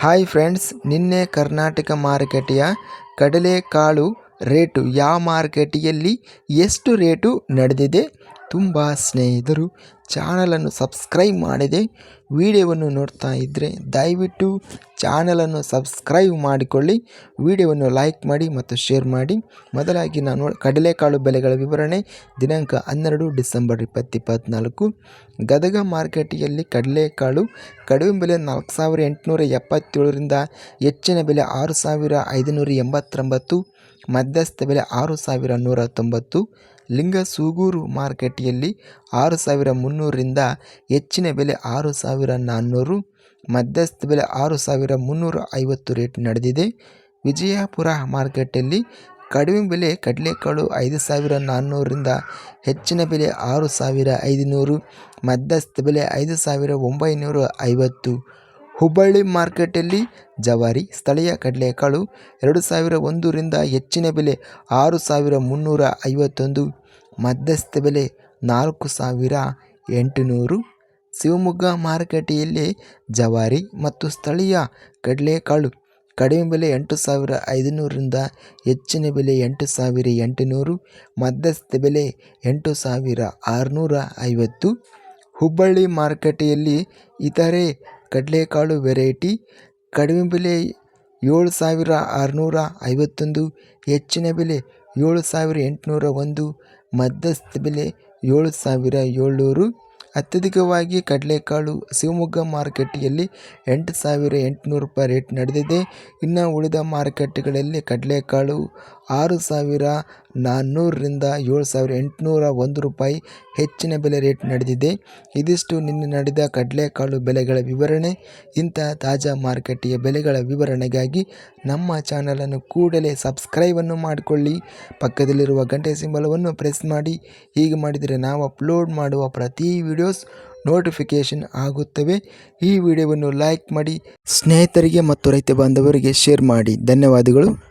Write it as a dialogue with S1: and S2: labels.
S1: Hi friends ನಿನ್ನೆ ಕರ್ನಾಟಕ ಮಾರುಕಟ್ಟೆಯ ಕಡಲೆಕಾಳು ರೇಟು ಯಾವ ಮಾರುಕಟ್ಟೆಯಲ್ಲಿ ಎಷ್ಟು ರೇಟು ನಡೆದಿದೆ? ತುಂಬ ಸ್ನೇಹಿತರು ಚಾನಲನ್ನು ಸಬ್ಸ್ಕ್ರೈಬ್ ಮಾಡಿದೆ ವಿಡಿಯೋವನ್ನು ನೋಡ್ತಾ ಇದ್ದರೆ ದಯವಿಟ್ಟು ಚಾನಲನ್ನು ಸಬ್ಸ್ಕ್ರೈಬ್ ಮಾಡಿಕೊಳ್ಳಿ, ವಿಡಿಯೋವನ್ನು ಲೈಕ್ ಮಾಡಿ ಮತ್ತು ಶೇರ್ ಮಾಡಿ. ಮೊದಲಾಗಿ ನಾನು ಕಡಲೆಕಾಳು ಬೆಲೆಗಳ ವಿವರಣೆ. ದಿನಾಂಕ ಹನ್ನೆರಡು ಡಿಸೆಂಬರ್ ಇಪ್ಪತ್ತು ಇಪ್ಪತ್ತ್ನಾಲ್ಕು ಗದಗ ಮಾರ್ಕೆಟಿಯಲ್ಲಿ ಕಡಲೆಕಾಳು ಕಡಿಮೆ ಬೆಲೆ ನಾಲ್ಕು ಸಾವಿರ ಎಂಟುನೂರ ಎಪ್ಪತ್ತೇಳರಿಂದ ಹೆಚ್ಚಿನ ಬೆಲೆ ಆರು ಸಾವಿರ ಐದುನೂರ ಎಂಬತ್ತೊಂಬತ್ತು. ಮಧ್ಯಸ್ಥ ಬೆಲೆ ಆರು ಸಾವಿರ ನೂರ ತೊಂಬತ್ತು. ಲಿಂಗಸೂಗೂರು ಮಾರ್ಕೆಟಿಯಲ್ಲಿ ಆರು ಸಾವಿರ ಮುನ್ನೂರರಿಂದ ಹೆಚ್ಚಿನ ಬೆಲೆ ಆರು ಸಾವಿರ ನಾನ್ನೂರು, ಮಧ್ಯಸ್ಥ ಬೆಲೆ ಆರು ಸಾವಿರ ಮುನ್ನೂರ ಐವತ್ತು ರೇಟ್ ನಡೆದಿದೆ. ವಿಜಯಪುರ ಮಾರ್ಕೆಟಲ್ಲಿ ಕಡಿಮೆ ಬೆಲೆ ಕಡಲೆಕಾಳು ಐದು ಸಾವಿರ ನಾನ್ನೂರರಿಂದ ಹೆಚ್ಚಿನ ಬೆಲೆ ಆರು ಸಾವಿರ ಐದುನೂರು, ಮಧ್ಯಸ್ಥ ಬೆಲೆ ಐದು ಸಾವಿರ ಒಂಬೈನೂರ ಐವತ್ತು. ಹುಬ್ಬಳ್ಳಿ ಮಾರ್ಕೆಟಲ್ಲಿ ಜವಾರಿ, ಸ್ಥಳೀಯ ಕಡಲೆಕಾಳು ಎರಡು ಸಾವಿರ ಒಂದರಿಂದ ಹೆಚ್ಚಿನ ಬೆಲೆ ಆರು ಸಾವಿರ ಮುನ್ನೂರ ಐವತ್ತೊಂದು, ಮಧ್ಯಸ್ಥ ಬೆಲೆ ನಾಲ್ಕು ಸಾವಿರ ಎಂಟುನೂರು. ಶಿವಮೊಗ್ಗ ಮಾರುಕಟ್ಟೆಯಲ್ಲಿ ಜವಾರಿ ಮತ್ತು ಸ್ಥಳೀಯ ಕಡಲೆಕಾಳು ಕಡಿಮೆ ಬೆಲೆ ಎಂಟು ಸಾವಿರ ಐದುನೂರರಿಂದ ಹೆಚ್ಚಿನ ಬೆಲೆ ಎಂಟು ಸಾವಿರ ಎಂಟುನೂರು, ಮಧ್ಯಸ್ಥ ಬೆಲೆ ಎಂಟು ಸಾವಿರ ಆರುನೂರ ಐವತ್ತು ಹುಬ್ಬಳ್ಳಿ ಮಾರುಕಟ್ಟೆಯಲ್ಲಿ ಇತರೆ ಕಡಲೆಕಾಳು ವೆರೈಟಿ. ಕಡಿಮೆ ಬೆಲೆ ಏಳು ಸಾವಿರ ಆರುನೂರ ಐವತ್ತೊಂದು. ಹೆಚ್ಚಿನ ಬೆಲೆ ಏಳು ಸಾವಿರ ಎಂಟುನೂರ ಒಂದು. ಮಧ್ಯಸ್ಥ ಬೆಲೆ ಏಳು ಸಾವಿರ ಏಳ್ನೂರು. ಅತ್ಯಧಿಕವಾಗಿ ಕಡಲೆಕಾಳು ಶಿವಮೊಗ್ಗ ಮಾರುಕಟ್ಟೆಯಲ್ಲಿ ಎಂಟು ಸಾವಿರ ಎಂಟುನೂರು ರೂಪಾಯಿ ರೇಟ್ ನಡೆದಿದೆ. ಇನ್ನು ಉಳಿದ ಮಾರುಕಟ್ಟೆಗಳಲ್ಲಿ ಕಡಲೆಕಾಳು ಆರು ಸಾವಿರ ನಾನ್ನೂರರಿಂದ ಏಳು ಸಾವಿರ ಎಂಟುನೂರ ಒಂದು ರೂಪಾಯಿ ಹೆಚ್ಚಿನ ಬೆಲೆ ರೇಟ್ ನಡೆದಿದೆ. ಇದಿಷ್ಟು ನಿನ್ನೆ ನಡೆದ ಕಡಲೆಕಾಳು ಬೆಲೆಗಳ ವಿವರಣೆ. ಇಂತಹ ತಾಜಾ ಮಾರುಕಟ್ಟೆಯ ಬೆಲೆಗಳ ವಿವರಣೆಗಾಗಿ ನಮ್ಮ ಚಾನಲನ್ನು ಕೂಡಲೇ ಸಬ್ಸ್ಕ್ರೈಬನ್ನು ಮಾಡಿಕೊಳ್ಳಿ. ಪಕ್ಕದಲ್ಲಿರುವ ಗಂಟೆ ಸಿಂಬಲವನ್ನು ಪ್ರೆಸ್ ಮಾಡಿ. ಹೀಗೆ ಮಾಡಿದರೆ ನಾವು ಅಪ್ಲೋಡ್ ಮಾಡುವ ಪ್ರತಿ ವಿಡಿಯೋಸ್ ನೋಟಿಫಿಕೇಷನ್ ಆಗುತ್ತವೆ. ಈ ವಿಡಿಯೋವನ್ನು ಲೈಕ್ ಮಾಡಿ. ಸ್ನೇಹಿತರಿಗೆ ಮತ್ತು ರೈತ ಬಾಂಧವರಿಗೆ ಶೇರ್ ಮಾಡಿ. ಧನ್ಯವಾದಗಳು.